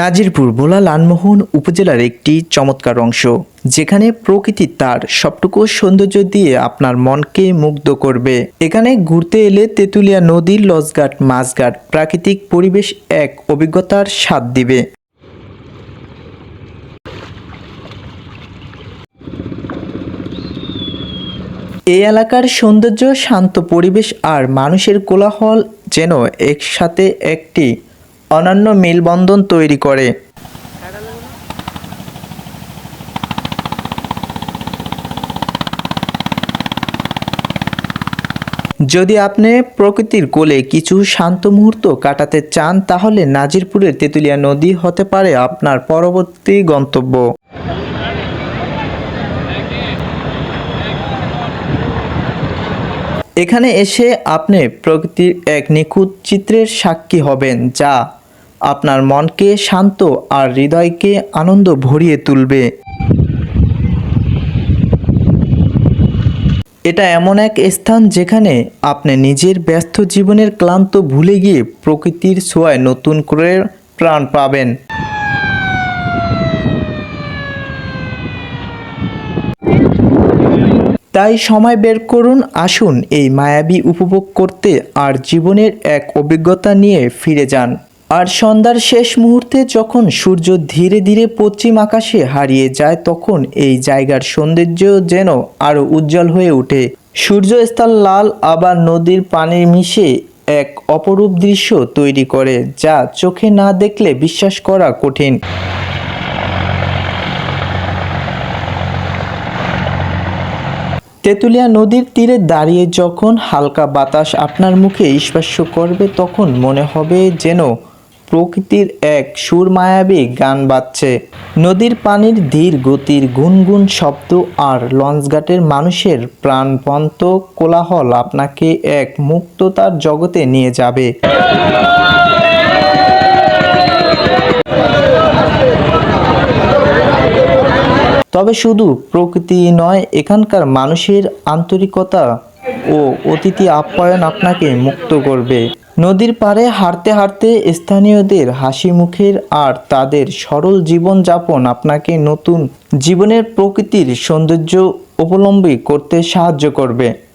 নাজিরপুর ভোলা লালমোহন উপজেলার একটি চমৎকার অংশ, যেখানে প্রকৃতি তার সবটুকু সৌন্দর্য দিয়ে আপনার মনকে মুগ্ধ করবে। এখানে ঘুরতে এলে তেঁতুলিয়া নদীর লজঘাট, মাছঘাট প্রাকৃতিক পরিবেশ এক অভিজ্ঞতার স্বাদ দিবে। এই এলাকার সৌন্দর্য, শান্ত পরিবেশ আর মানুষের কোলাহল যেন একসাথে একটি অনন্য মেলবন্ধন তৈরি করে। যদি আপনি প্রকৃতির কোলে কিছু শান্ত মুহূর্ত কাটাতে চান, তাহলে নাজিরপুরের তেঁতুলিয়া নদী হতে পারে আপনার পরবর্তী গন্তব্য। এখানে এসে আপনি প্রকৃতির এক নিখুঁত চিত্রের সাক্ষী হবেন, যা আপনার মনকে শান্ত আর হৃদয়কে আনন্দ ভরিয়ে তুলবে। এটা এমন এক স্থান যেখানে আপনি নিজের ব্যস্ত জীবনের ক্লান্ত ভুলে গিয়ে প্রকৃতির ছোঁয়ায় নতুন করে প্রাণ পাবেন। তাই সময় বের করুন, আসুন এই মায়াবী উপভোগ করতে আর জীবনের এক অভিজ্ঞতা নিয়ে ফিরে যান। আর সন্ধ্যার শেষ মুহূর্তে যখন সূর্য ধীরে ধীরে পশ্চিম আকাশে হারিয়ে যায়, তখন এই জায়গার সৌন্দর্য যেন আরও উজ্জ্বল হয়ে ওঠে। সূর্যাস্তাল লাল, আবার নদীর পানি মিশে এক অপরূপ দৃশ্য তৈরি করে, যা চোখে না দেখলে বিশ্বাস করা কঠিন। তেঁতুলিয়া নদীর তীরে দাঁড়িয়ে যখন হালকা বাতাস আপনার মুখে স্পর্শ করবে, তখন মনে হবে যেন প্রকৃতির এক সুরমায়াবী গান বাজছে। নদীর পানির ধীর গতির গুনগুন শব্দ আর লঞ্চঘাটের মানুষের প্রাণপন্ত কোলাহল আপনাকে এক মুক্ততার জগতে নিয়ে যাবে। তবে শুধু প্রকৃতি নয়, এখানকার মানুষের আন্তরিকতা ও অতিথি আপ্যায়ন আপনাকে মুক্ত করবে। নদীর পারে হাঁটতে হাঁটতে স্থানীয়দের হাসি মুখের আর তাদের সরল জীবনযাপন আপনাকে নতুন জীবনের প্রকৃতির সৌন্দর্য অবলম্বী করতে সাহায্য করবে।